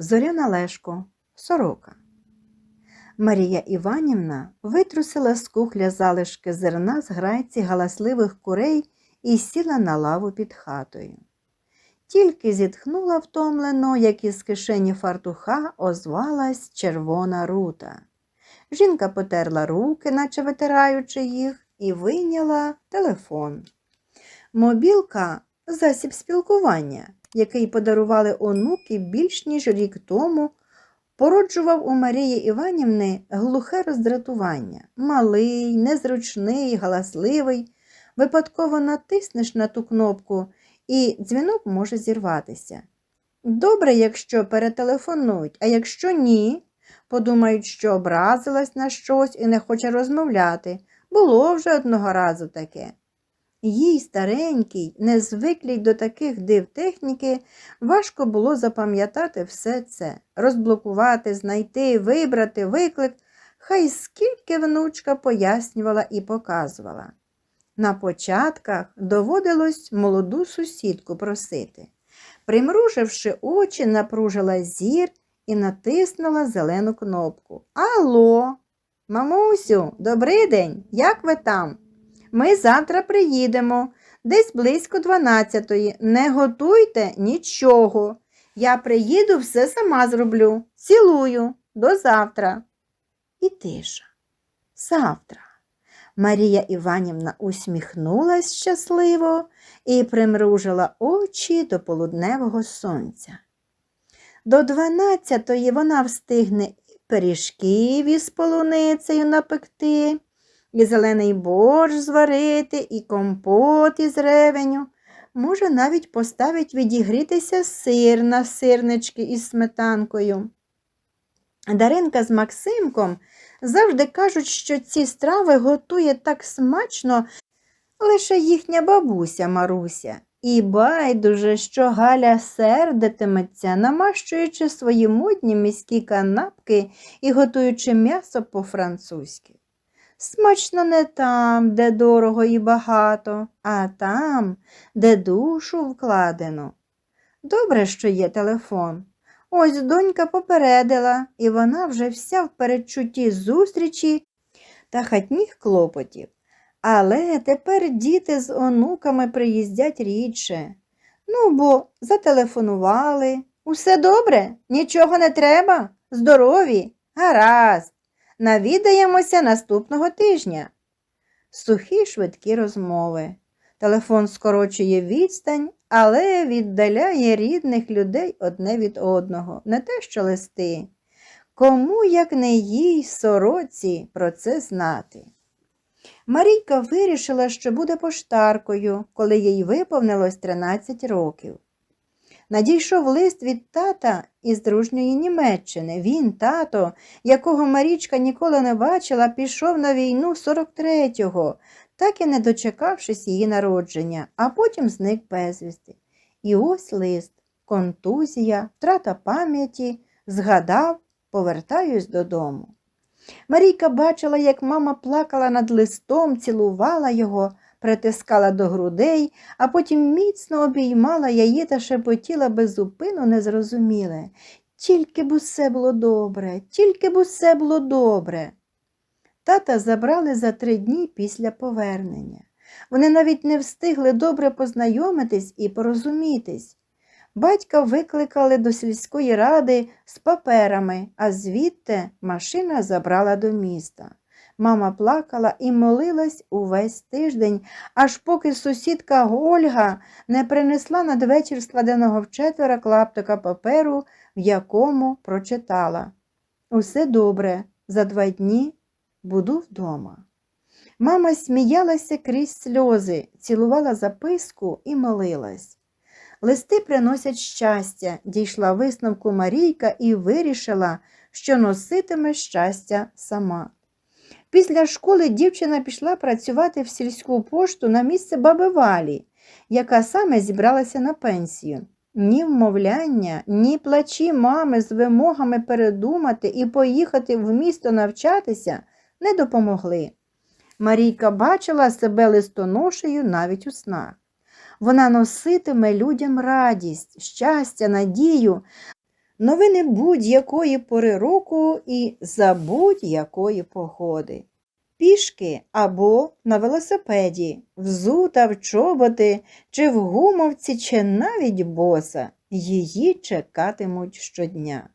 Зоряна Лешко, сорока. Марія Іванівна витрусила з кухля залишки зерна з грайці галасливих курей і сіла на лаву під хатою. Тільки зітхнула втомлено, як із кишені фартуха озвалась червона рута. Жінка потерла руки, наче витираючи їх, і вийняла телефон. Мобілка засіб спілкування, який подарували онуки більш ніж рік тому, породжував у Марії Іванівни глухе роздратування. Малий, незручний, галасливий. Випадково натиснеш на ту кнопку, і дзвінок може зірватися. Добре, якщо перетелефонують, а якщо ні, подумають, що образилась на щось і не хоче розмовляти. Було вже одного разу таке. Їй, старенькій, незвиклій до таких див техніки, важко було запам'ятати все це, розблокувати, знайти, вибрати виклик, хай скільки внучка пояснювала і показувала. На початках доводилось молоду сусідку просити. Примруживши очі, напружила зір і натиснула зелену кнопку. Алло, мамусю, добрий день, як ви там? Ми завтра приїдемо, десь близько 12-ї. Не готуйте нічого. Я приїду, все сама зроблю. Цілую, до завтра. І тиша. Завтра. Марія Іванівна усміхнулась щасливо і примружила очі до полудневого сонця. До дванадцятої вона встигне пиріжків із полуницею напекти, і зелений борщ зварити, і компот із ревеню. Може, навіть поставить відігрітися сир на сирнички із сметанкою. Даринка з Максимком завжди кажуть, що ці страви готує так смачно лише їхня бабуся Маруся. І байдуже, що Галя сердитиметься, намащуючи свої модні міські канапки і готуючи м'ясо по-французьки. Смачно не там, де дорого і багато, а там, де душу вкладено. Добре, що є телефон. Ось донька попередила, і вона вже вся в передчутті зустрічі та хатніх клопотів. Але тепер діти з онуками приїздять рідше. Ну, бо зателефонували. Усе добре, нічого не треба, здорові, гаразд. Навідаємося наступного тижня. Сухі швидкі розмови. Телефон скорочує відстань, але віддаляє рідних людей одне від одного, не те, що листи. Кому, як не їй, сороці, про це знати. Марійка вирішила, що буде поштаркою, коли їй виповнилось 13 років. Надійшов лист від тата із дружньої Німеччини. Він, тато, якого Марічка ніколи не бачила, пішов на війну 43-го, так і не дочекавшись її народження, а потім зник безвісти. І ось лист, контузія, втрата пам'яті, згадав, повертаюсь додому. Марійка бачила, як мама плакала над листом, цілувала його, притискала до грудей, а потім міцно обіймала її та шепотіла безупину незрозуміле. Тільки б усе було добре, тільки б усе було добре. Тата забрали за три дні після повернення. Вони навіть не встигли добре познайомитись і порозумітись. Батька викликали до сільської ради з паперами, а звідти машина забрала до міста. Мама плакала і молилась увесь тиждень, аж поки сусідка Ольга не принесла надвечір складеного вчетверо клаптика паперу, в якому прочитала Усе добре, за два дні буду вдома. Мама сміялася крізь сльози, цілувала записку і молилась. Листи приносять щастя, дійшла висновку Марійка і вирішила, що носитиме щастя сама. Після школи дівчина пішла працювати в сільську пошту на місце баби Валі, яка саме зібралася на пенсію. Ні вмовляння, ні плачі мами з вимогами передумати і поїхати в місто навчатися не допомогли. Марійка бачила себе листоношею навіть у снах. Вона носитиме людям радість, щастя, надію, новини будь-якої пори року і за будь-якої погоди. Пішки або на велосипеді, взута в чоботи, чи в гумовці, чи навіть боса, її чекатимуть щодня.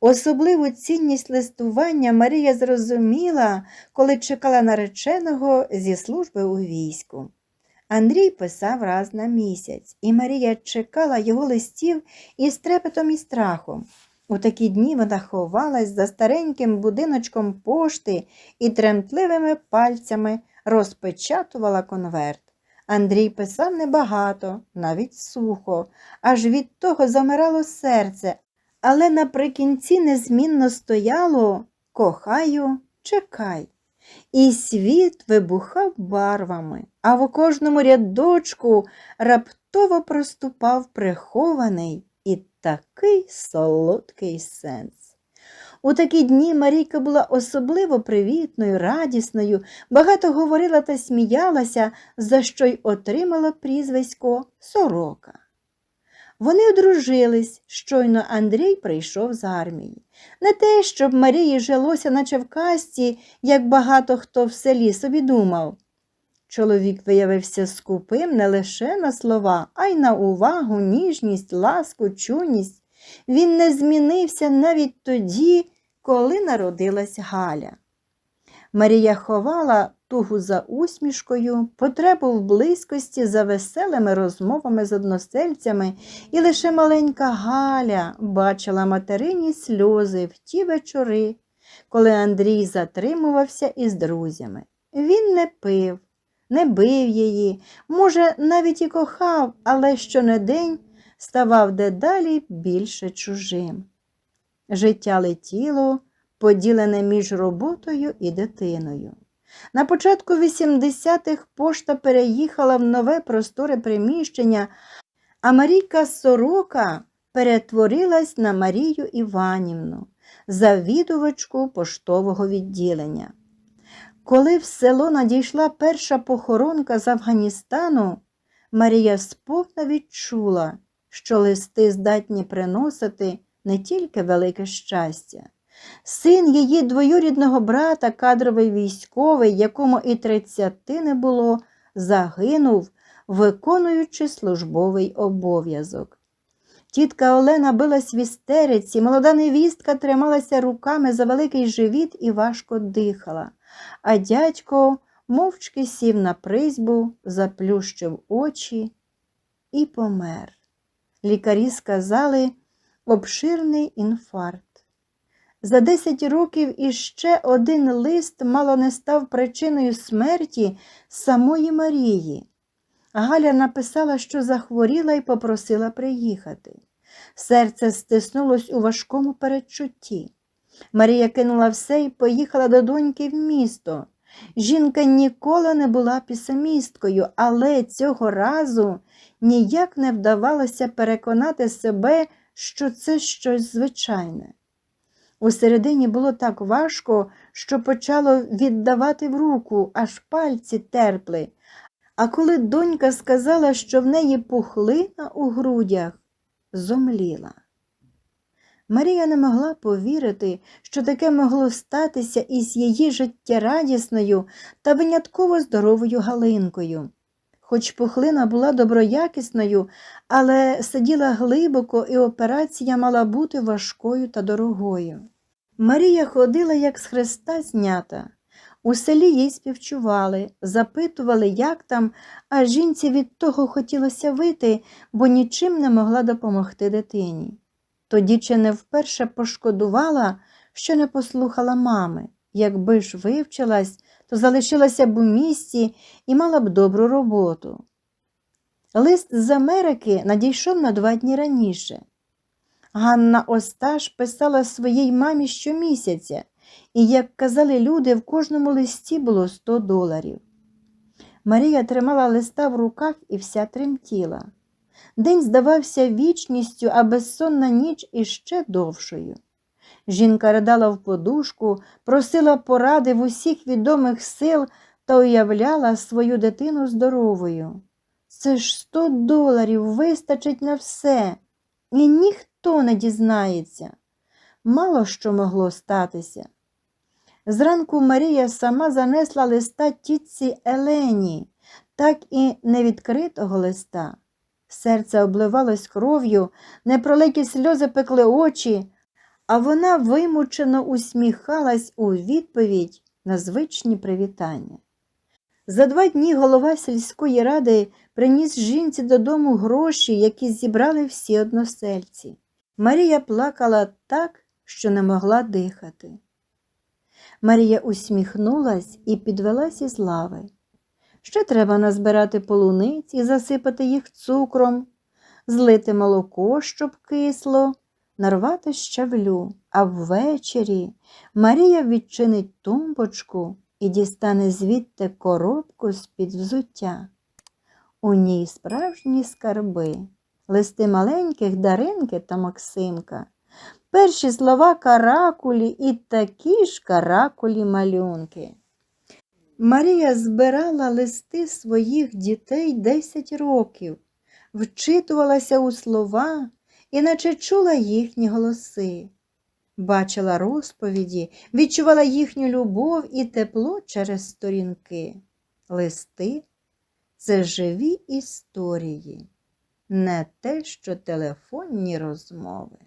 Особливу цінність листування Марія зрозуміла, коли чекала нареченого зі служби у війську. Андрій писав раз на місяць, і Марія чекала його листів із трепетом і страхом. У такі дні вона ховалась за стареньким будиночком пошти і тремтливими пальцями розпечатувала конверт. Андрій писав небагато, навіть сухо, аж від того замирало серце, але наприкінці незмінно стояло кохаю, чекай. І світ вибухав барвами, а в кожному рядочку раптово проступав прихований і такий солодкий сенс. У такі дні Марійка була особливо привітною, радісною, багато говорила та сміялася, за що й отримала прізвисько Сорока. Вони одружились, щойно Андрій прийшов з армії. Не те, щоб Марії жилося, наче в казці, як багато хто в селі собі думав. Чоловік виявився скупим не лише на слова, а й на увагу, ніжність, ласку, чуність. Він не змінився навіть тоді, коли народилась Галя. Марія ховала тугу за усмішкою, потребу в близькості за веселими розмовами з односельцями, і лише маленька Галя бачила материні сльози в ті вечори, коли Андрій затримувався із друзями. Він не пив, не бив її, може, навіть і кохав, але щонедень ставав дедалі більше чужим. Життя летіло, поділене між роботою і дитиною. На початку 80-х пошта переїхала в нове просторе приміщення, а Марійка Сорока перетворилась на Марію Іванівну, завідувачку поштового відділення. Коли в село надійшла перша похоронка з Афганістану, Марія сповна відчула, що листи здатні приносити не тільки велике щастя. Син її двоюрідного брата, кадровий військовий, якому і тридцяти не було, загинув, виконуючи службовий обов'язок. Тітка Олена билась в істериці, молода невістка трималася руками за великий живіт і важко дихала, а дядько мовчки сів на призьбу, заплющив очі і помер. Лікарі сказали обширний інфаркт. За 10 років іще один лист мало не став причиною смерті самої Марії. Галя написала, що захворіла і попросила приїхати. Серце стиснулось у важкому передчутті. Марія кинула все і поїхала до доньки в місто. Жінка ніколи не була пісамісткою, але цього разу ніяк не вдавалося переконати себе, що це щось звичайне. Усередині було так важко, що почало віддавати в руку, аж пальці терпли. А коли донька сказала, що в неї пухлина у грудях, зомліла. Марія не могла повірити, що таке могло статися із її життєрадісною та винятково здоровою Галинкою. Хоч пухлина була доброякісною, але сиділа глибоко, і операція мала бути важкою та дорогою. Марія ходила, як з хреста знята. У селі їй співчували, запитували, як там, а жінці від того хотілося вити, бо нічим не могла допомогти дитині. Тоді чи не вперше пошкодувала, що не послухала мами. Якби ж вивчилась, то залишилася б у місті і мала б добру роботу. Лист з Америки надійшов на два дні раніше. Ганна Осташ писала своїй мамі щомісяця, і, як казали люди, в кожному листі було 100 доларів. Марія тримала листа в руках і вся тремтіла. День здавався вічністю, а безсонна ніч іще довшою. Жінка ридала в подушку, просила поради в усіх відомих сил та уявляла свою дитину здоровою. Це ж сто доларів вистачить на все, і ніхто ніхто не дізнається. Мало що могло статися. Зранку Марія сама занесла листа тітці Елені, так і невідкритого листа. Серце обливалось кров'ю, непролиті сльози пекли очі, а вона вимучено усміхалась у відповідь на звичні привітання. За два дні голова сільської ради приніс жінці додому гроші, які зібрали всі односельці. Марія плакала так, що не могла дихати. Марія усміхнулась і підвелась із лави. Ще треба назбирати полуниць і засипати їх цукром, злити молоко, щоб кисло, нарвати щавлю, а ввечері Марія відчинить тумбочку і дістане звідти коробку з-під взуття. У ній справжні скарби, листи маленьких Даринки та Максимка, перші слова каракулі і такі ж каракулі малюнки. Марія збирала листи своїх дітей 10 років, вчитувалася у слова і наче чула їхні голоси, бачила розповіді, відчувала їхню любов і тепло через сторінки. Листи це живі історії, не те, що телефонні розмови.